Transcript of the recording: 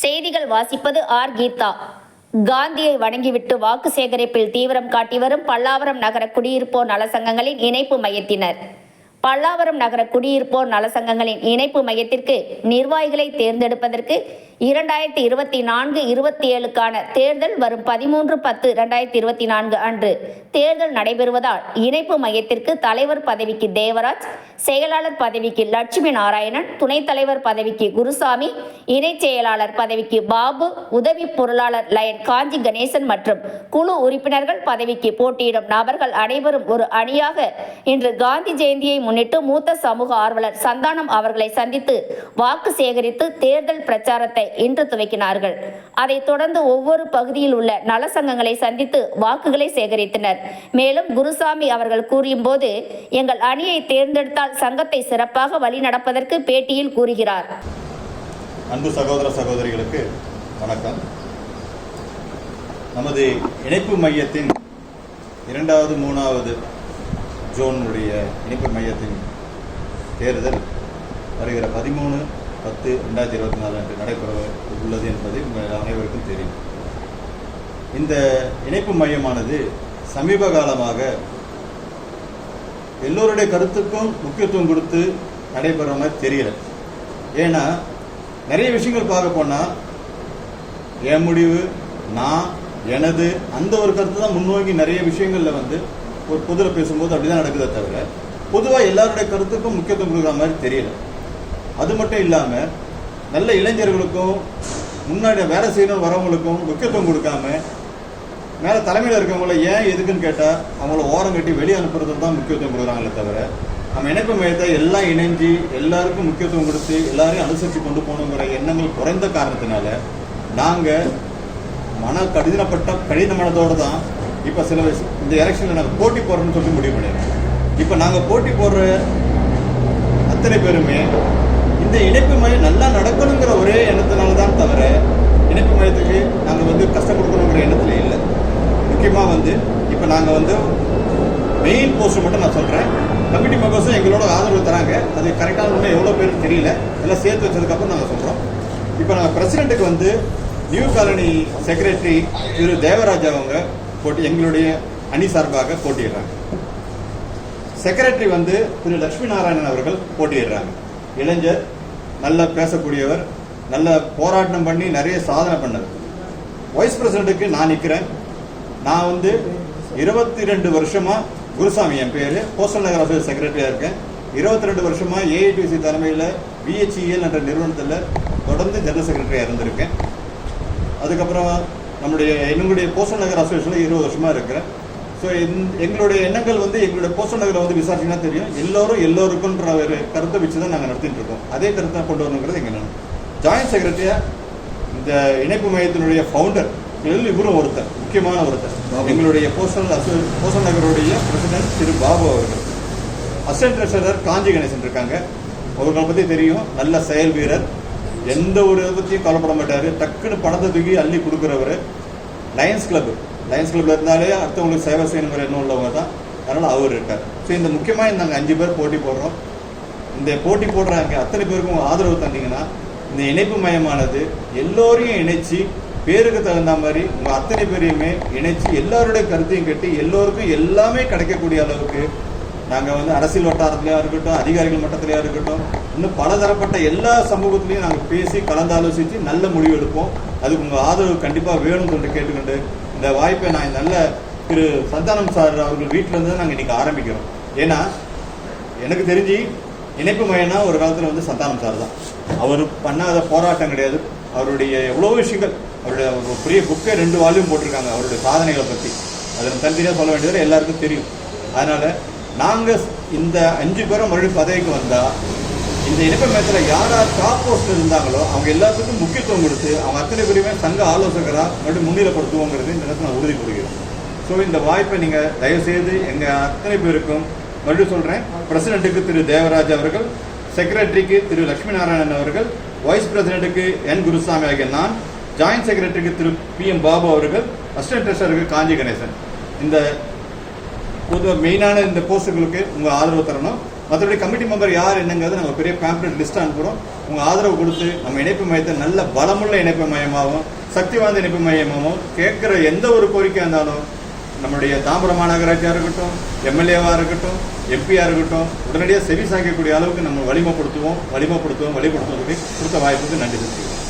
செய்திகள் வாசிப்பது ஆர். கீதா. காந்தியை வணங்கிவிட்டு வாக்கு சேகரிப்பில் தீவிரம் காட்டி வரும் பல்லாவரம் நகர குடியிருப்போர் நலசங்கங்களின் இணைப்பு மையத்தினர். பல்லாவரம் நகர குடியிருப்போர் நலசங்கங்களின் இணைப்பு மையத்திற்கு நிர்வாகிகளை தேர்ந்தெடுப்பதற்கு இரண்டாயிரத்தி இருபத்தி நான்கு இருபத்தி ஏழுக்கான தேர்தல் வரும் பதிமூன்று பத்து இரண்டாயிரத்தி இருபத்தி நான்கு அன்று. தேர்தல் நடைபெறுவதால் இணைப்பு மையத்திற்கு தலைவர் பதவிக்கு தேவராஜ் செயலாளர் பதவிக்கு லட்சுமி நாராயணன் துணைத் தலைவர் பதவிக்கு குருசாமி இணைச் செயலாளர் பதவிக்கு பாபு உதவி பொருளாளர் லயன் காஞ்சி கணேசன் மற்றும் குழு உறுப்பினர்கள் பதவிக்கு போட்டியிடும் நபர்கள் அனைவரும் ஒரு அணியாக இன்று காந்தி ஜெயந்தியை முன்னிட்டு மூத்த சமூக ஆர்வலர் சந்தானம் அவர்களை சந்தித்து வாக்கு சேகரித்து தேர்தல் பிரச்சாரத்தை இன்று துவக்கினார்கள். அதைத் தொடர்ந்து ஒவ்வொரு பகுதியில் உள்ள நலசங்கங்களை சந்தித்து வாக்குகளை சேகரித்தனர். மேலும் குருசாமி அவர்கள் கூறியும்போது எங்கள் அணியை தேர்ந்தெடுத்தால் சங்கத்தை சிறப்பாக வழிநடப்பதற்கு பேட்டியில் கூறுகிறார். அன்பு சகோதர சகோதரிகளுக்கு வணக்கம். நமது இணைப்பு மையத்தின் இரண்டாவது மூணாவது ஜோனுடைய இணைப்பு மையத்தின் தேர்தல் வருகிற பதிமூணு பத்து ரெண்டாயிரத்தி இருபத்தி நாலு அன்று நடைபெற உள்ளது என்பது உங்கள் அனைவருக்கும் தெரியும். இந்த இணைப்பு மையமானது சமீப காலமாக எல்லோருடைய கருத்துக்கும் முக்கியத்துவம் கொடுத்து நடைபெற மாதிரி தெரியல. ஏன்னா நிறைய விஷயங்கள் பார்க்க போனால் என் முடிவு நான் எனது அந்த ஒரு கருத்து தான் முன்னோக்கி நிறைய விஷயங்களில் வந்து ஒரு பொதுவில் பேசும்போது அப்படி தான் நடக்குதே தவிர பொதுவாக எல்லாருடைய கருத்துக்கும் முக்கியத்துவம் கொடுக்குற மாதிரி தெரியல. அது மட்டும் இல்லாமல் நல்ல இளைஞர்களுக்கும் முன்னாடி வேலை செய்யணும்னு வரவங்களுக்கும் முக்கியத்துவம் கொடுக்காம மேலே தலைமையில் இருக்கவங்கள ஏன் எதுக்குன்னு கேட்டால் அவங்கள ஓரம் கட்டி வெளியே அனுப்புறது தான் முக்கியத்துவம் கொடுக்குறாங்களே தவிர நம்ம இணைப்பு மையத்தை எல்லாம் இணைஞ்சு எல்லாருக்கும் முக்கியத்துவம் கொடுத்து எல்லாரையும் அனுசரித்து கொண்டு போகணுங்கிற எண்ணங்கள் குறைந்த காரணத்தினால நாங்கள் மன கடினப்பட்ட கடின மனதோடு தான் இப்போ சில விஷ- இந்த எலெக்ஷனில் நாங்கள் போட்டி போடுறோம்னு சொல்லி முடிவு பண்ணிடுறோம் இப்போ நாங்கள் போட்டி போடுற அத்தனை பேருமே இந்த இணைப்பு மையம் நல்லா நடக்கணுங்கிற ஒரே எண்ணத்தினால தான் தவிர இணைப்பு மையத்துக்கு நாங்கள் வந்து கஷ்டம் கொடுக்கணுங்கிற எண்ணத்தில் இல்லை. முக்கியமாக வந்து இப்போ நாங்கள் வந்து மெயின் போஸ்ட் மட்டும் நான் சொல்கிறேன் கமிட்டி மெம்பர்ஸும் எங்களோட ஆதரவு தராங்க. அது கரெக்டான ஒன்று எவ்வளோ பேருக்கு தெரியல. எல்லாம் சேர்த்து வச்சதுக்கப்புறம் நாங்கள் சொல்கிறோம் இப்போ நாங்கள் பிரசிடெண்ட்டுக்கு வந்து நியூ காலனி செக்ரட்டரி திரு தேவராஜ் அவங்க போட்டி எங்களுடைய அணி சார்பாக போட்டியிடுறாங்க. செக்ரட்டரி வந்து திரு லட்சுமி நாராயணன் அவர்கள் போட்டியிடுறாங்க. இளைஞர் நல்லா பேசக்கூடியவர் நல்ல போராட்டம் பண்ணி நிறைய சாதனை பண்ணவர் வைஸ் பிரசிடென்ட்டுக்கு நான் நிற்கிறேன் நான் வந்து இருபத்தி ரெண்டு வருஷமா குருசாமி என் பேர் போஸ்டல் நகர் ஆஃபீஸ் செக்ரட்டரியாக இருக்கேன். இருபத்தி ரெண்டு வருஷமா ஏஐடிசி தலைமையில் பிஹெச்இஎல் என்ற நிறுவனத்தில் தொடர்ந்து ஜெனரல் செக்ரட்டரியாக இருந்திருக்கேன். அதுக்கப்புறம் நம்முடைய என்னுடைய போஸ்டல் நகர் அசோசியேஷனில் இருபது வருஷமா இருக்கிறேன். ஸோ எங்களுடைய எண்ணங்கள் வந்து எங்களுடைய போஸ்டல் நகரை வந்து விசாரிச்சீங்கன்னா தெரியும். எல்லோரும் எல்லோருக்குன்ற ஒரு கருத்தை வச்சு தான் நாங்கள் நடத்திட்டு இருக்கோம். அதே கருத்தை கொண்டு வரணுங்கிறது எங்கள் எண்ணம். ஜாயின்ட் செக்ரட்டரியா இந்த இணைப்பு மையத்தினுடைய ஃபவுண்டர் இவரும் ஒருத்தர் முக்கியமான ஒருத்தர். எங்களுடைய போஸ்டல் அசோ போஸ்டல் நகருடைய பிரசிடென்ட் திரு பாபு அவர்கள். அசிஸ்டன்ட் ட்ரெஷரர் காஞ்சி கணேசன் இருக்காங்க. அவர்களை பற்றி தெரியும். நல்ல செயல் வீரர். எந்த ஒரு இதை பற்றியும் கவலைப்பட மாட்டார். டக்குன்னு பணத்தை தூக்கி அள்ளி கொடுக்குறவர். லயன்ஸ் கிளப் லயன்ஸ் கிளப்ல இருந்தாலே அடுத்தவங்களுக்கு சேவை செய்யணுங்கிற எண்ணம் உள்ளவங்க தான். அதனால் அவர் இருக்கார். ஸோ இந்த முக்கியமாக நாங்கள் அஞ்சு பேர் போட்டி போடுறோம். இந்த போட்டி போடுறாங்க. அத்தனை பேருக்கும் ஆதரவு தந்தீங்கன்னா இந்த இணைப்பு மயமானது எல்லோரையும் இணைச்சி பேருக்கு தகுந்த மாதிரி உங்கள் அத்தனை பேரையுமே இணைச்சி எல்லாருடைய கருத்தையும் கட்டி எல்லோருக்கும் எல்லாமே கிடைக்கக்கூடிய அளவுக்கு நாங்கள் வந்து அரசியல் வட்டாரத்திலையா இருக்கட்டும் அதிகாரிகள் மட்டத்திலையா இருக்கட்டும் இன்னும் பலதரப்பட்ட எல்லா சமூகத்துலையும் நாங்கள் பேசி கலந்து ஆலோசித்து நல்ல முடிவு எடுப்போம். அதுக்கு உங்கள் ஆதரவு கண்டிப்பாக வேணும்னு சொல்லிட்டு கேட்டுக்கொண்டு இந்த வாய்ப்பை நான் நல்ல திரு சந்தானம் சார் அவர்கள் வீட்டில் இருந்து நாங்கள் இன்றைக்கி ஆரம்பிக்கிறோம். ஏன்னா எனக்கு தெரிஞ்சு இணைப்பு மையனா ஒரு காலத்தில் வந்து சந்தானம் சார் தான். அவர் பண்ணாத போராட்டம் கிடையாது. அவருடைய எவ்வளோ விஷயங்கள் அவருடைய ஒரு பெரிய புக்கே ரெண்டு வால்யூம் போட்டிருக்காங்க அவருடைய சாதனைகளை பற்றி அதில் தனித்தனியாக சொல்ல வேண்டியது எல்லாருக்கும் தெரியும். அதனால் நாங்கள் இந்த அஞ்சு பேரும் மறுபடியும் பதவிக்கு வந்தால் இந்த இணைப்பு மையத்தில் யார் யார் டாப் போஸ்ட் இருந்தாங்களோ அவங்க எல்லாத்துக்கும் முக்கியத்துவம் கொடுத்து அவங்க அத்தனை பேருமே சங்க ஆலோசகராக மறுபடியும் முன்னிலைப்படுத்துவோங்கிறது இந்த நேரத்தில் நான் உறுதி கூறுகிறேன். ஸோ இந்த வாய்ப்பை நீங்கள் தயவுசெய்து எங்கள் அத்தனை பேருக்கும் மறுபடியும் சொல்கிறேன் பிரசிடென்ட்டுக்கு திரு தேவராஜ் அவர்கள் செக்ரட்டரிக்கு திரு லட்சுமி நாராயணன் அவர்கள் வைஸ் பிரசிடென்ட்டுக்கு என் குருசாமி ஆகிய நான் ஜாயின்ட் செக்ரட்டரிக்கு திரு பி எம் பாபு அவர்கள் அசிஸ்டன்ட் ட்ரெஷருக்கு காஞ்சி கணேசன். இந்த பொதுவாக மெயினான இந்த போஸ்ட்டுகளுக்கு உங்கள் ஆதரவு தரணும். மற்றபடி கமிட்டி மெம்பர் யார் என்னங்கிறது நம்ம பெரிய பேம்ப்ளெட் லிஸ்ட் அனுப்புகிறோம் உங்கள் ஆதரவு கொடுத்து நம்ம இணைப்பு மையத்தை நல்ல பலமுள்ள இணைப்பு மையமாகவும் சக்தி வாய்ந்த இணைப்பு மையமாகவும் கேட்குற எந்த ஒரு கோரிக்கையாக இருந்தாலும் நம்மளுடைய தாம்பரம் மாநகராட்சியாக இருக்கட்டும் எம்எல்ஏவாக இருக்கட்டும் எம்பியாக இருக்கட்டும் உடனடியாக செவி சாய்க்கக்கூடிய அளவுக்கு நம்ம வலிமைப்படுத்துவோம் வலிமைப்படுத்துவோம் வழிபடுத்துவோம் சொல்லி கொடுத்த வாய்ப்புக்கு நன்றி செலுத்துகிறோம்.